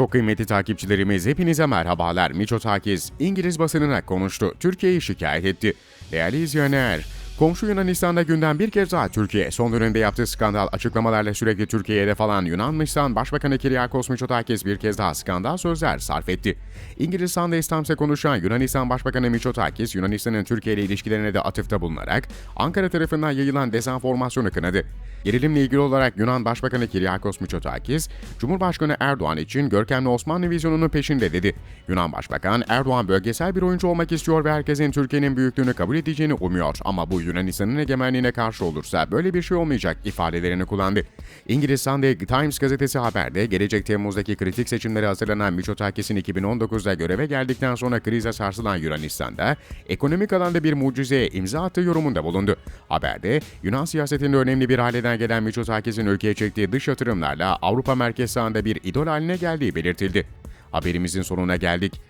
Çok kıymetli takipçilerimiz hepinize merhabalar. Miço Takiz İngiliz basınına konuştu. Türkiye'yi şikayet etti. Değerli izleyenler, Komşu Yunanistan'da gündem bir kez daha Türkiye. Son dönemde yaptığı skandal açıklamalarla sürekli Türkiye'de falan Yunanistan Başbakanı Kyriakos Mitsotakis bir kez daha skandal sözler sarf etti. İngiliz Sunday Times'e konuşan Yunanistan Başbakanı Mitsotakis, Yunanistan'ın Türkiye ile ilişkilerine de atıfta bulunarak Ankara tarafından yayılan dezenformasyonu kınadı. Gerilimle ilgili olarak Yunan Başbakanı Kyriakos Mitsotakis, Cumhurbaşkanı Erdoğan için görkemli Osmanlı vizyonunun peşinde dedi. Yunan Başbakan, Erdoğan bölgesel bir oyuncu olmak istiyor ve herkesin Türkiye'nin büyüklüğünü kabul edeceğini umuyor ama bu Yunanistan'ın egemenliğine karşı olursa böyle bir şey olmayacak ifadelerini kullandı. İngiliz Sunday Times gazetesi haberde gelecek Temmuz'daki kritik seçimlere hazırlanan Mitsotakis'in 2019'da göreve geldikten sonra krize sarsılan Yunanistan'da ekonomik alanda bir mucizeye imza attığı yorumunda bulundu. Haberde Yunan siyasetinde önemli bir haleden gelen Mitsotakis'in ülkeye çektiği dış yatırımlarla Avrupa merkez sahanda bir idol haline geldiği belirtildi. Haberimizin sonuna geldik.